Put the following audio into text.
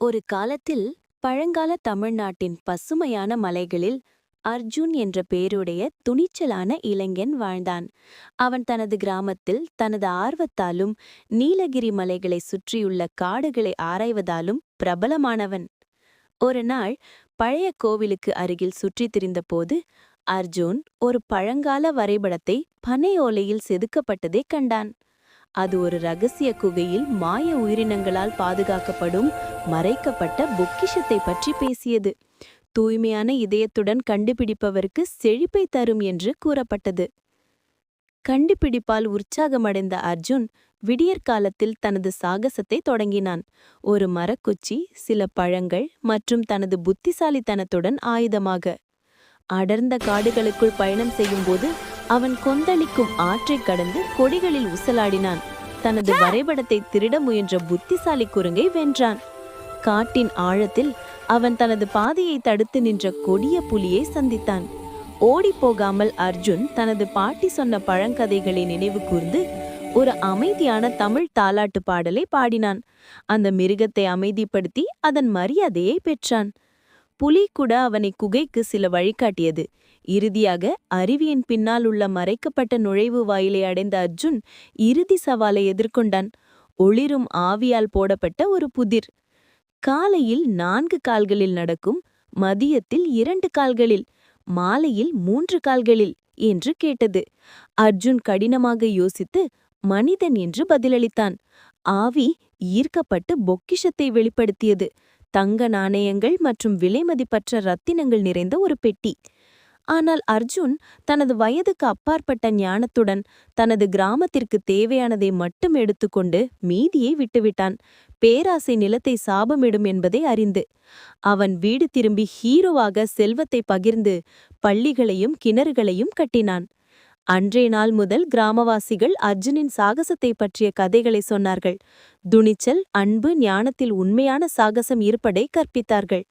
ஒரு காலத்தில் பழங்கால தமிழ்நாட்டின் பசுமையான மலைகளில் அர்ஜுன் என்ற பேருடைய துணிச்சலான இளைஞன் வாழ்ந்தான். அவன் தனது கிராமத்தில் தனது ஆர்வத்தாலும் நீலகிரி மலைகளை சுற்றியுள்ள காடுகளை ஆராய்வதாலும் பிரபலமானவன். ஒரு நாள் பழைய கோவிலுக்கு அருகில் சுற்றித் திரிந்தபோது அர்ஜுன் ஒரு பழங்கால வரைபடத்தை பனை ஓலையில் செதுக்கப்பட்டதைக் கண்டான். அது ஒரு ரகசிய குகையில் மாய உயிரினங்களால் பாதுகாக்கப்படும் மறைக்கப்பட்ட பொக்கிஷத்தை பற்றி பேசியது. தூய்மையான இதயத்துடன் கண்டுபிடிப்பவருக்கு செழிப்பை தரும் என்று கூறப்பட்டது. கண்டுபிடிப்பால் உற்சாகமடைந்த அர்ஜுன் விடியற்காலத்தில் தனது சாகசத்தை தொடங்கினான். ஒரு மரக்குச்சி சில பழங்கள் மற்றும் தனது புத்திசாலித்தனத்துடன் ஆயுதமாக. அடர்ந்த காடுகளுக்குள் பயணம் செய்யும்போது அவன் கொந்தளிக்கும் ஆற்றைக் கடந்து கொடிகளில் உசலாடினான். தனது வரைபடத்தை திருட முயன்ற புத்திசாலி குரங்கை வென்றான். காட்டின் ஆழத்தில் அவன் தனது பாதையை தடுத்து நின்ற கொடிய புலியை சந்தித்தான். ஓடிப்போகாமல் அர்ஜுன் தனது பாட்டி சொன்ன பழங்கதைகளை நினைவு கூர்ந்து ஒரு அமைதியான தமிழ் தாலாட்டு பாடலை பாடினான். அந்த மிருகத்தை அமைதிப்படுத்தி அதன் மரியாதையை பெற்றான். புலி கூட அவனை குகைக்கு சில வழிகாட்டியது. இறுதியாக அருவியின் பின்னால் உள்ள மறைக்கப்பட்ட நுழைவு வாயிலை அடைந்த அர்ஜுன் இறுதி சவாலை எதிர்கொண்டான். ஒளிரும் ஆவியால் போடப்பட்ட ஒரு புதிர். காலையில் நான்கு கால்களில் நடக்கும் மதியத்தில் இரண்டு கால்களில் மாலையில் மூன்று கால்களில் என்று கேட்டது. அர்ஜுன் கடினமாக யோசித்து மனிதன் என்று பதிலளித்தான். ஆவி ஈர்க்கப்பட்டு பொக்கிஷத்தை வெளிப்படுத்தியது. தங்க நாணயங்கள் மற்றும் விலைமதிப்பற்ற ரத்தினங்கள் நிறைந்த ஒரு பெட்டி. ஆனால் அர்ஜுன் தனது வயதுக்கு அப்பாற்பட்ட ஞானத்துடன் தனது கிராமத்திற்கு தேவையானதை மட்டும் எடுத்துக்கொண்டு மீதியை விட்டுவிட்டான். பேராசை நிலத்தை சாபமிடும் என்பதை அறிந்து. அவன் வீடு திரும்பி ஹீரோவாக செல்வத்தை பகிர்ந்து பள்ளிகளையும் கிணறுகளையும் கட்டினான். அன்றைய நாள் முதல் கிராமவாசிகள் அர்ஜுனின் சாகசத்தை பற்றிய கதைகளை சொன்னார்கள். துணிச்சல் அன்பு ஞானத்தில் உண்மையான சாகசம் இருப்பதை கற்பித்தார்கள்.